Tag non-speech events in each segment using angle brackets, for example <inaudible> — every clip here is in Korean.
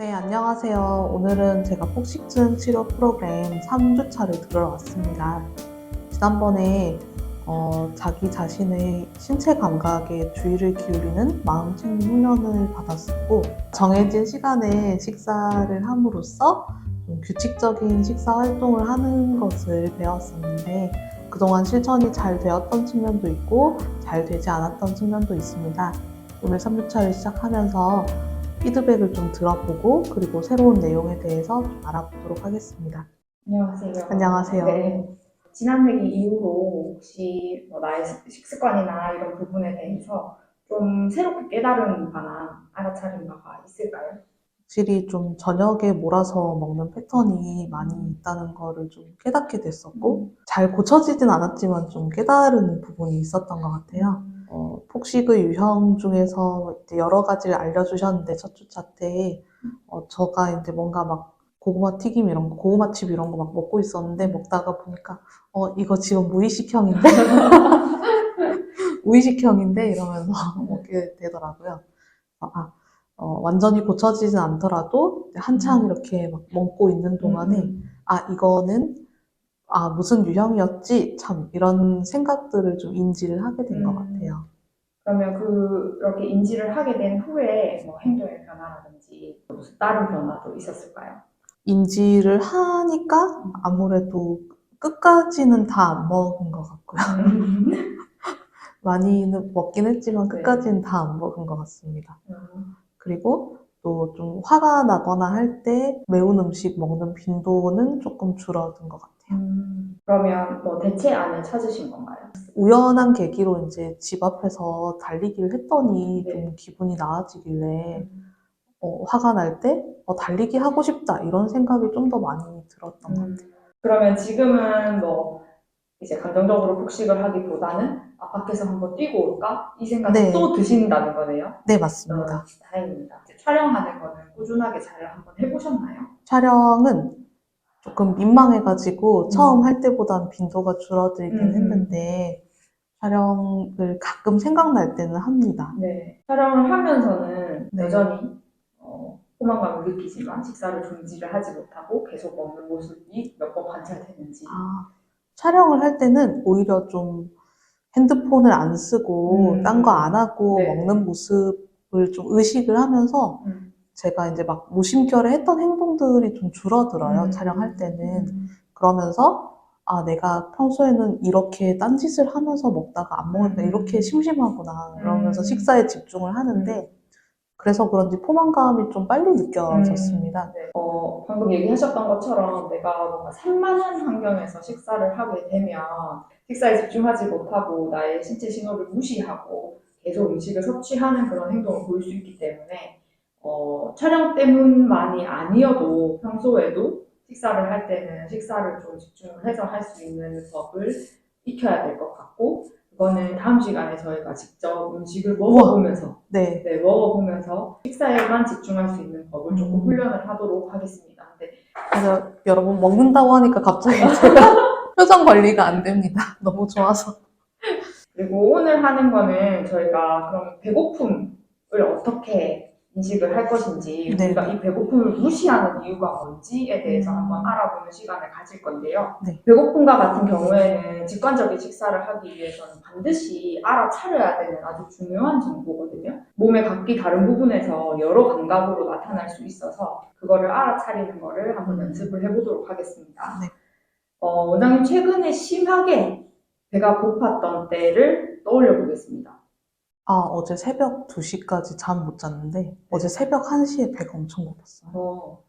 네, 안녕하세요. 오늘은 제가 폭식증 치료 프로그램 3주차를 들으러 왔습니다. 지난번에 어, 자기 자신의 신체 감각에 주의를 기울이는 마음 챙김 훈련을 받았었고, 정해진 시간에 식사를 함으로써 좀 규칙적인 식사 활동을 하는 것을 배웠었는데, 그동안 실천이 잘 되었던 측면도 있고, 잘 되지 않았던 측면도 있습니다. 오늘 3주차를 시작하면서 피드백을 좀 들어보고 그리고 새로운 내용에 대해서 좀 알아보도록 하겠습니다. 안녕하세요. 안녕하세요. 네. 지난 회기 이후로 혹시 뭐 나의 식- 식습관이나 이런 부분에 대해서 좀 새롭게 깨달은 바나 알아차린 바가 있을까요? 확실히 좀 저녁에 몰아서 먹는 패턴이 많이 있다는 거를 좀 깨닫게 됐었고 잘 고쳐지진 않았지만 좀 깨달은 부분이 있었던 것 같아요. 어, 폭식의 유형 중에서 이제 여러 가지를 알려주셨는데 첫 주차 때 어, 저가 이제 뭔가 막 고구마 튀김 이런 거, 고구마 칩 이런 거 막 먹고 있었는데 먹다가 보니까 어 이거 지금 무의식형인데 <laughs> 무의식형인데 이러면서 <laughs> 먹게 되더라고요. 아 어, 완전히 고쳐지진 않더라도 한창 음. 이렇게 막 먹고 있는 동안에 음. 아 이거는 아 무슨 유형이었지 참 이런 생각들을 좀 인지를 하게 된 것 음. 같아요. 그러면 그렇게 인지를 하게 된 후에 뭐 행동의 변화라든지 무슨 다른 변화도 있었을까요? 인지를 하니까 아무래도 끝까지는 다 안 먹은 것 같고요. <laughs> 많이는 먹긴 했지만 네. 끝까지는 다 안 먹은 것 같습니다. 음. 그리고 또 좀 화가 나거나 할 때 매운 음식 먹는 빈도는 조금 줄어든 것 같아요. 음. 그러면 뭐 대체안을 찾으신 건가요? 우연한 계기로 이제 집 앞에서 달리기를 했더니 네. 좀 기분이 나아지길래 어, 화가 날때 어, 달리기 하고 싶다 이런 생각이 좀 더 많이 들었던 것 같아요. 음, 그러면 지금은 뭐 이제 감정적으로 폭식을 하기보다는 아, 밖에서 한번 뛰고 올까? 이 생각이 네. 또 드신다는 거네요. 네, 어, 맞습니다. 다행입니다. 이제 촬영하는 거는 꾸준하게 잘 한번 해보셨나요? 촬영은 조금 민망해가지고 처음 음. 할 때보다는 빈도가 줄어들긴 음. 했는데 촬영을 가끔 생각날 때는 합니다. 네. 촬영을 하면서는 네. 여전히 어, 포만감을 느끼지만 식사를 중지를 하지 못하고 계속 먹는 모습이 몇 번 관찰되는지. 아, 촬영을 할 때는 오히려 좀 핸드폰을 안 쓰고 음. 딴거 안 하고 네. 먹는 모습을 좀 의식을 하면서 음. 제가 이제 막 무심결에 했던 행동들이 좀 줄어들어요. 음. 촬영할 때는. 음. 그러면서 아, 내가 평소에는 이렇게 딴짓을 하면서 먹다가 안 먹으니까 음. 이렇게 심심하구나. 그러면서 음. 식사에 집중을 하는데 그래서 그런지 포만감이 좀 빨리 느껴졌습니다. 음, 네. 어, 방금 얘기하셨던 것처럼 내가 뭔가 산만한 환경에서 식사를 하게 되면 식사에 집중하지 못하고 나의 신체 신호를 무시하고 계속 음식을 섭취하는 그런 행동을 보일 수 있기 때문에 어, 촬영 때문만이 아니어도 평소에도 식사를 할 때는 식사를 좀 집중을 해서 할 수 있는 법을 익혀야 될 것 같고 그거는 다음 시간에 저희가 직접 음식을 먹어보면서 네. 네, 먹어보면서 식사에만 집중할 수 있는 법을 조금 음. 훈련을 하도록 하겠습니다. 네, 그래서 여러분 먹는다고 하니까 갑자기 제가 <laughs> 표정 관리가 안 됩니다. <laughs> 너무 좋아서. 그리고 오늘 하는 거는 저희가 그럼 배고픔을 어떻게 인식을 할 것인지 네. 우리가 이 배고픔을 무시하는 이유가 뭔지에 대해서 음. 한번 알아보는 시간을 가질 건데요. 네. 배고픔과 같은 경우에는 직관적인 식사를 하기 위해서는 반드시 알아차려야 되는 아주 중요한 정보거든요. 몸의 각기 다른 부분에서 여러 감각으로 나타날 수 있어서 그거를 알아차리는 거를 한번 음. 연습을 해보도록 하겠습니다. 네. 어, 원장님 최근에 심하게 배가 고팠던 때를 떠올려 보겠습니다. 아, 어제 새벽 2시까지 잠 못 잤는데 어제 새벽 1시에 배가 엄청 고팠어요. 어,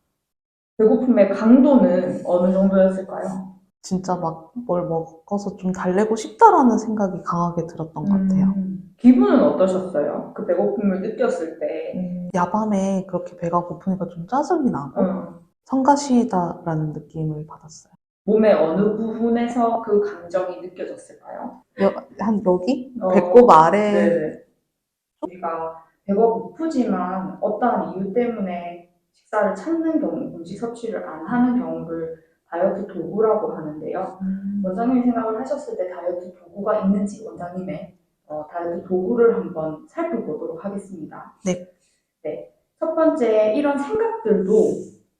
배고픔의 강도는 어느 정도였을까요? 진짜 막 뭘 먹어서 좀 달래고 싶다라는 생각이 강하게 들었던 것 같아요. 음, 기분은 어떠셨어요? 그 배고픔을 느꼈을 때. 음, 야밤에 그렇게 배가 고프니까 좀 짜증이 나고 음, 성가시다라는 느낌을 받았어요. 몸의 어느 부분에서 그 감정이 느껴졌을까요? 여- 한 여기? 어, 배꼽 아래 네. 우리가 배가 고프지만 어떠한 이유 때문에 식사를 참는 경우, 음식 섭취를 안 하는 경우를 다이어트 도구라고 하는데요. 음, 원장님이 생각을 하셨을 때 다이어트 도구가 있는지 원장님의 어, 다이어트 도구를 한번 살펴보도록 하겠습니다. 네. 네. 첫 번째, 이런 생각들도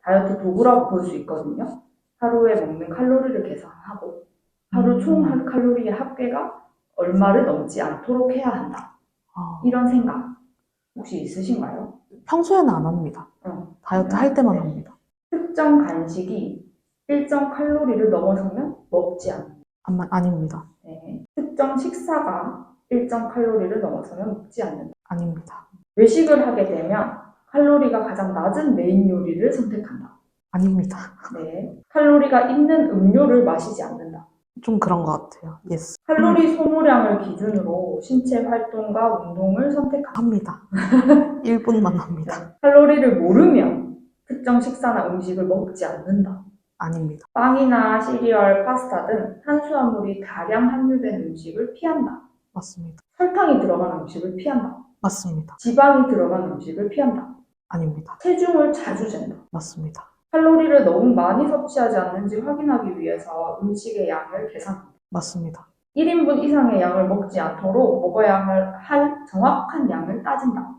다이어트 도구라고 볼 수 있거든요. 하루에 먹는 칼로리를 계산하고, 하루 음. 총할 칼로리의 합계가 얼마를 넘지 않도록 해야 한다. 아, 이런 생각 혹시 있으신가요? 평소에는 안 합니다. 어. 다이어트 할 때만 네. 합니다. 특정 간식이 일정 칼로리를 넘어서면 먹지 않는. 아마, 아닙니다. 네. 특정 식사가 일정 칼로리를 넘어서면 먹지 않는. 아닙니다. 외식을 하게 되면 칼로리가 가장 낮은 메인 요리를 선택한다. 아닙니다. 네. 칼로리가 있는 음료를 마시지 않는다. 좀 그런 것 같아요. 예스. 칼로리 소모량을 기준으로 신체 활동과 운동을 선택한다. 합니다. <laughs> 1분만 합니다. 칼로리를 모르면 특정 식사나 음식을 먹지 않는다. 아닙니다. 빵이나 시리얼, 파스타 등 탄수화물이 다량 함유된 음식을 피한다. 맞습니다. 설탕이 들어간 음식을 피한다. 맞습니다. 지방이 들어간 음식을 피한다. 아닙니다. 체중을 자주 잰다. 맞습니다. 칼로리를 너무 많이 섭취하지 않는지 확인하기 위해서 음식의 양을 계산한다. 맞습니다. 1인분 이상의 양을 먹지 않도록 먹어야 할, 할 정확한 양을 따진다.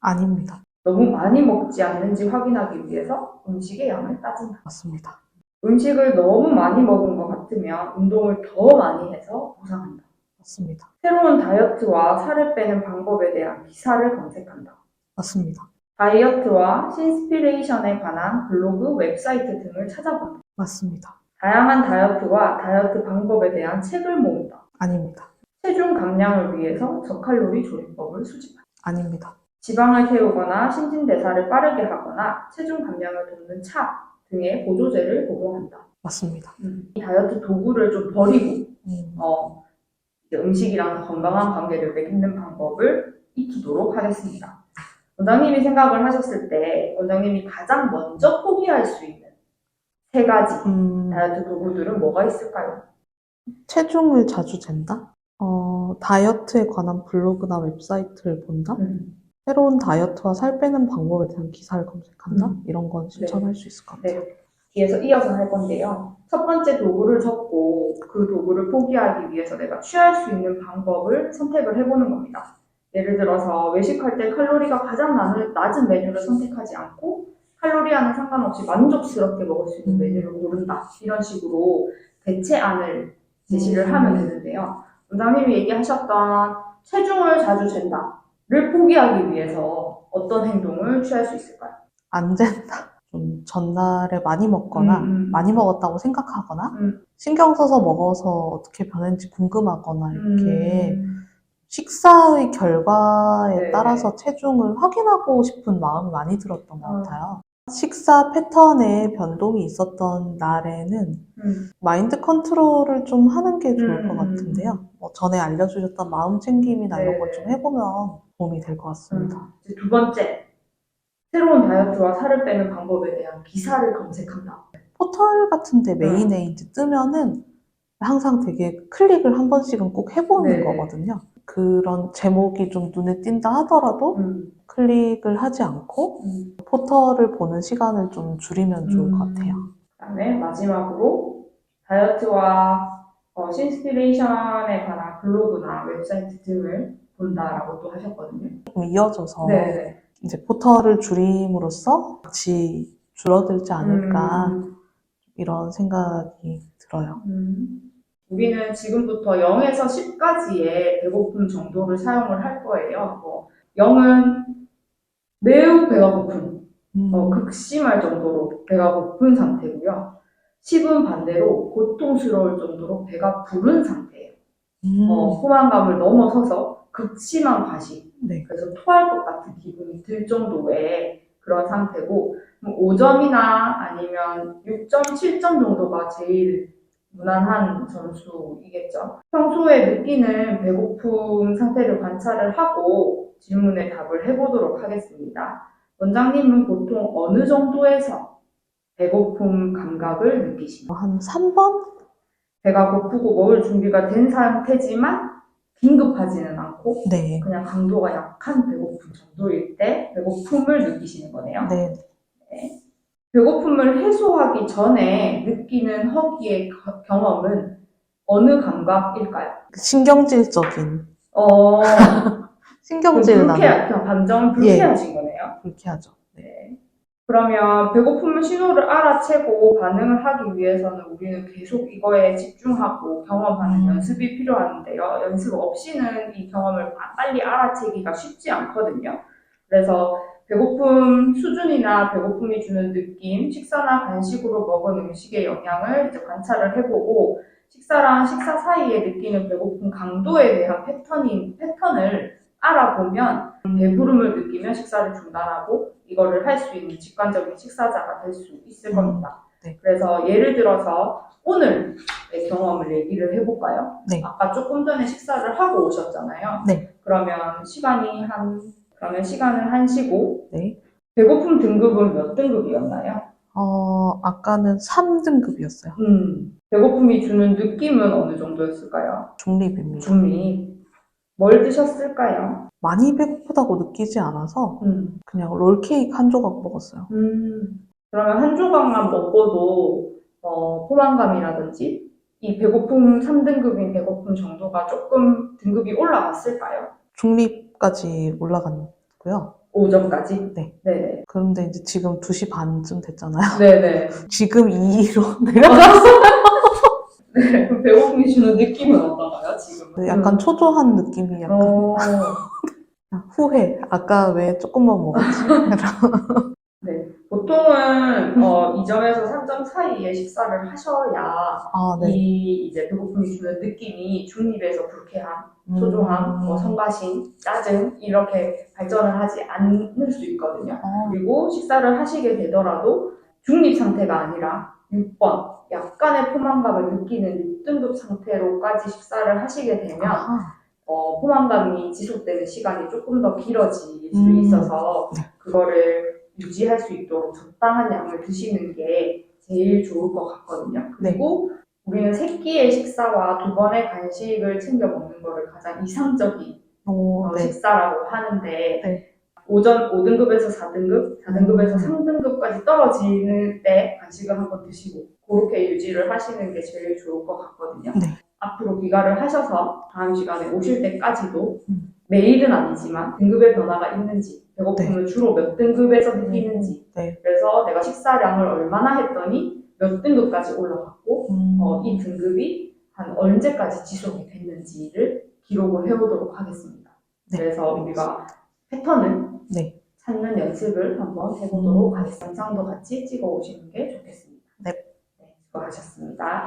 아닙니다. 너무 많이 먹지 않는지 확인하기 위해서 음식의 양을 따진다. 맞습니다. 음식을 너무 많이 먹은 것 같으면 운동을 더 많이 해서 보상한다. 맞습니다. 새로운 다이어트와 살을 빼는 방법에 대한 기사를 검색한다. 맞습니다. 다이어트와 신스피레이션에 관한 블로그, 웹사이트 등을 찾아본다. 맞습니다. 다양한 다이어트와 다이어트 방법에 대한 책을 모은다. 아닙니다. 체중 감량을 위해서 저칼로리 조리법을 수집한다. 아닙니다. 지방을 태우거나 신진대사를 빠르게 하거나 체중 감량을 돕는 차 등의 보조제를 복용한다. 맞습니다. 이 다이어트 도구를 좀 버리고 음, 어, 음식이랑 더 건강한 관계를 맺는 방법을 익히도록 하겠습니다. 원장님이 생각을 하셨을 때 원장님이 가장 먼저 포기할 수 있는 세 가지 음, 다이어트 도구들은 뭐가 있을까요? 체중을 자주 잰다? 어, 다이어트에 관한 블로그나 웹사이트를 본다? 음, 새로운 다이어트와 살 빼는 방법에 대한 기사를 검색한다? 음. 이런 건 실천할 수 있을 것 같아요. 네. 뒤에서 이어서 할 건데요. 첫 번째 도구를 적고 그 도구를 포기하기 위해서 내가 취할 수 있는 방법을 선택을 해보는 겁니다. 예를 들어서 외식할 때 칼로리가 가장 낮은, 메뉴를 선택하지 않고 칼로리와는 상관없이 만족스럽게 먹을 수 있는 음. 메뉴를 고른다. 이런 식으로 대체안을 제시를 음. 하면 되는데요. 원장님이 얘기하셨던 체중을 자주 잰다를 포기하기 위해서 어떤 행동을 취할 수 있을까요? 안 된다. 좀 전날에 많이 먹거나 음, 음. 많이 먹었다고 생각하거나 음. 신경 써서 먹어서 어떻게 변했는지 궁금하거나 이렇게 음. 식사의 결과에 네. 따라서 체중을 확인하고 싶은 마음이 많이 들었던 것 어. 같아요. 식사 패턴에 변동이 있었던 날에는 음. 마인드 컨트롤을 좀 하는 게 좋을 음, 것 음, 같은데요. 뭐 전에 알려주셨던 마음 챙김이나 네. 이런 걸 좀 해보면 도움이 될 것 같습니다. 음. 이제 두 번째, 새로운 다이어트와 살을 빼는 방법에 대한 기사를 검색한다. 포털 같은데 음. 메인에 이제 뜨면은 항상 되게 클릭을 한 번씩은 꼭 해보는 네. 거거든요. 그런 제목이 좀 눈에 띈다 하더라도 음. 클릭을 하지 않고 음. 포털을 보는 시간을 좀 줄이면 좋을 것 음. 같아요. 그다음에 마지막으로 다이어트와 어, 신스피레이션에 관한 블로그나 웹사이트 등을 본다라고 또 하셨거든요. 좀 이어져서 네. 이제 포털을 줄임으로써 같이 줄어들지 않을까 음. 이런 생각이 들어요. 음. 우리는 지금부터 0에서 10까지의 배고픔 정도를 사용을 할 거예요. 뭐 0은 매우 배가 고픈 음, 어, 극심할 정도로 배가 고픈 상태고요. 10은 반대로 고통스러울 정도로 배가 부른 상태예요. 음, 어, 포만감을 넘어서서 극심한 과식, 네. 그래서 토할 것 같은 기분이 들 정도의 그런 상태고, 5점이나 아니면 6점, 7점 정도가 제일 무난한 점수이겠죠. 평소에 느끼는 배고픔 상태를 관찰을 하고 질문에 답을 해보도록 하겠습니다. 원장님은 보통 어느 정도에서 배고픔 감각을 느끼십니까? 한 3번? 배가 고프고 먹을 준비가 된 상태지만 긴급하지는 않고 네. 그냥 강도가 약한 배고픔 정도일 때 배고픔을 느끼시는 거네요. 네. 배고픔을 해소하기 전에 느끼는 허기의 겨- 경험은 어느 감각일까요? 신경질적인 어, <laughs> 신경질 불쾌, 나는 그냥 감정은 불쾌하신 거네요. 불쾌하죠. 네. 네. 그러면 배고픔의 신호를 알아채고 반응을 하기 위해서는 우리는 계속 이거에 집중하고 경험하는 음. 연습이 필요한데요. 연습 없이는 이 경험을 빨리 알아채기가 쉽지 않거든요. 그래서 배고픔 수준이나 배고픔이 주는 느낌, 식사나 간식으로 먹은 음식의 영향을 이제 관찰을 해보고 식사랑 식사 사이에 느끼는 배고픔 강도에 대한 패턴이, 패턴을 알아보면 배부름을 느끼면 식사를 중단하고 이거를 할 수 있는 직관적인 식사자가 될 수 있을 음, 겁니다. 네. 그래서 예를 들어서 오늘의 경험을 얘기를 해볼까요? 네. 아까 조금 전에 식사를 하고 오셨잖아요. 네. 그러면 시간이 한 그러면 시간은 1시고 네. 배고픔 등급은 몇 등급이었나요? 어, 아까는 3등급이었어요. 음, 배고픔이 주는 느낌은 어느 정도였을까요? 중립입니다. 중리. 뭘 드셨을까요? 많이 배고프다고 느끼지 않아서 음. 그냥 롤케이크 한 조각 먹었어요. 음, 그러면 한 조각만 먹고도 어, 포만감이라든지 이 배고픔 3등급인 배고픔 정도가 조금 등급이 올라갔을까요? 중립 까지 올라갔고요. 5점까지? 네. 네네. 그런데 이제 지금 2시 반쯤 됐잖아요. 네네. <laughs> 지금 2로 내려갔어요. <laughs> 네. 그럼 주는 느낌은 어떤가요, 지금은? 약간 초조한 느낌이 약간 어, <laughs> 후회. 아까 왜 조금만 먹었지? 네. 보통은 어, 2점에서 3점 사이에 식사를 하셔야 아, 네. 이 이제 배고픔이 주는 느낌이 중립에서 불쾌함, 초조함, 음. 뭐 성가심, 짜증 이렇게 발전을 하지 않을 수 있거든요. 어, 그리고 식사를 하시게 되더라도 중립 상태가 아니라 6번 약간의 포만감을 느끼는 6등급 상태로까지 식사를 하시게 되면 아하. 어, 포만감이 지속되는 시간이 조금 더 길어질 수 음. 있어서 네. 그거를 유지할 수 있도록 적당한 양을 드시는 게 제일 좋을 것 같거든요. 네. 그리고 우리는 세 끼의 식사와 두 번의 간식을 챙겨 먹는 거를 가장 이상적인 오, 어, 네. 식사라고 하는데 네. 오전 5등급에서 4등급, 4등급에서 음. 3등급까지 떨어지는 때 간식을 한번 드시고 그렇게 유지를 하시는 게 제일 좋을 것 같거든요. 네. 앞으로 귀가를 하셔서 다음 시간에 오실 때까지도 음. 매일은 아니지만 등급의 변화가 있는지 배고픔을 주로 몇 등급에서 느끼는지 네. 그래서 내가 식사량을 얼마나 했더니 몇 등급까지 올라갔고 음, 어, 이 등급이 한 언제까지 지속이 됐는지를 기록을 해보도록 하겠습니다. 네, 그래서 우리가 패턴을 네. 찾는 연습을 한번 해보도록 음. 하겠습니다. 영상도 같이 찍어 오시는 게 좋겠습니다. 네. 네, 수고하셨습니다.